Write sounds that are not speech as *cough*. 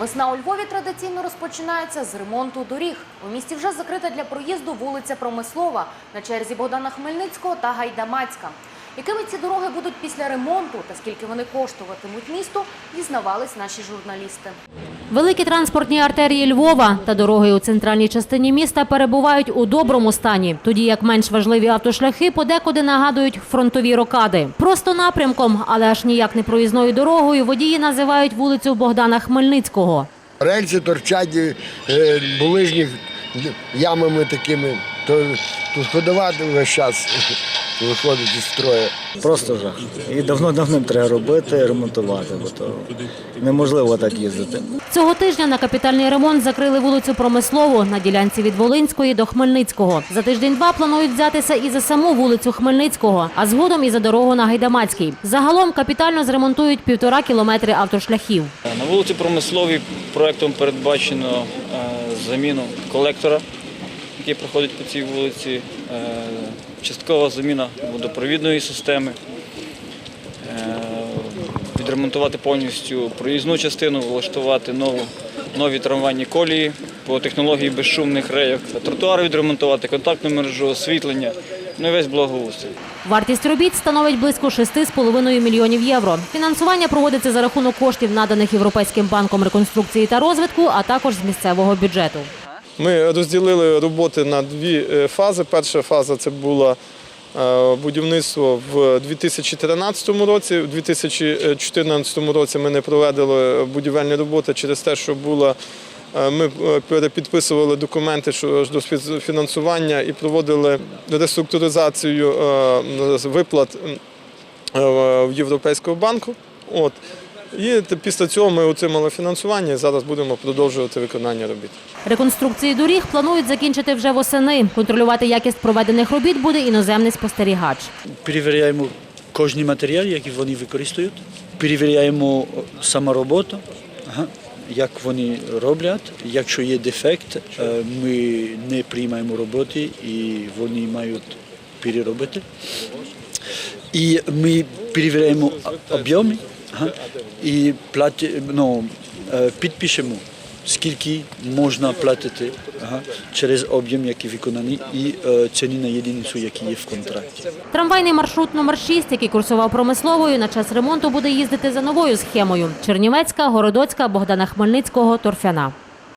Весна у Львові традиційно розпочинається з ремонту доріг. У місті вже закрита для проїзду вулиця Промислова на черзі Богдана Хмельницького та Гайдамацька. Якими ці дороги будуть після ремонту та скільки вони коштуватимуть місту, дізнавались наші журналісти. Великі транспортні артерії Львова та дороги у центральній частині міста перебувають у доброму стані, тоді як менш важливі автошляхи подекуди нагадують фронтові рокади. Просто напрямком, але аж ніяк не проїзною дорогою, водії називають вулицю Богдана Хмельницького. Рельси торчать е, булижні ямами такими, то тут ходувати весь час *laughs* виходить із строю. Просто жах. І давно-давно треба робити, ремонтувати, бо то неможливо так їздити. Цього тижня на капітальний ремонт закрили вулицю Промислову на ділянці від Волинської до Хмельницького. За тиждень-два планують взятися і за саму вулицю Хмельницького, а згодом і за дорогу на Гайдамацький. Загалом капітально зремонтують півтора кілометри автошляхів. На вулиці Промисловій проектом передбачено е, заміну колектора, який проходить по цій вулиці, е, часткова заміна водопровідної системи, е, відремонтувати повністю проїзну частину, влаштувати нову, нові трамвайні колії по технології безшумних рейок, тротуари відремонтувати, контактну мережу, освітлення, ну весь благоустрій. Вартість робіт становить близько 6,5 мільйонів євро. Фінансування проводиться за рахунок коштів, наданих Європейським банком реконструкції та розвитку, а також з місцевого бюджету. Ми розділили роботи на дві е, фази. Перша фаза це було е, будівництво в 2013 році. У 2014 році ми не проводили будівельні роботи через те, що було. е, Ми перепідписували документи щодо співфінансування і проводили реструктуризацію виплат в Європейського банку. От. І після цього ми отримали фінансування і зараз будемо продовжувати виконання робіт. Реконструкції доріг планують закінчити вже восени. Контролювати якість проведених робіт буде іноземний спостерігач. Перевіряємо кожний матеріал, який вони використовують. Перевіряємо сама роботу, ага, як вони роблять. Якщо є дефект, е, ми не приймаємо роботи і вони мають переробити. І ми перевіряємо об'єми і платі, ну, е, підпишемо, скільки можна платити через об'єм, який виконаний, і е, ціни на єдиницю, які є в контракті. Трамвайний маршрут номер 6, який курсував промисловою, на час ремонту буде їздити за новою схемою: Чернівецька, Городоцька, Богдана Хмельницького, Торфяна.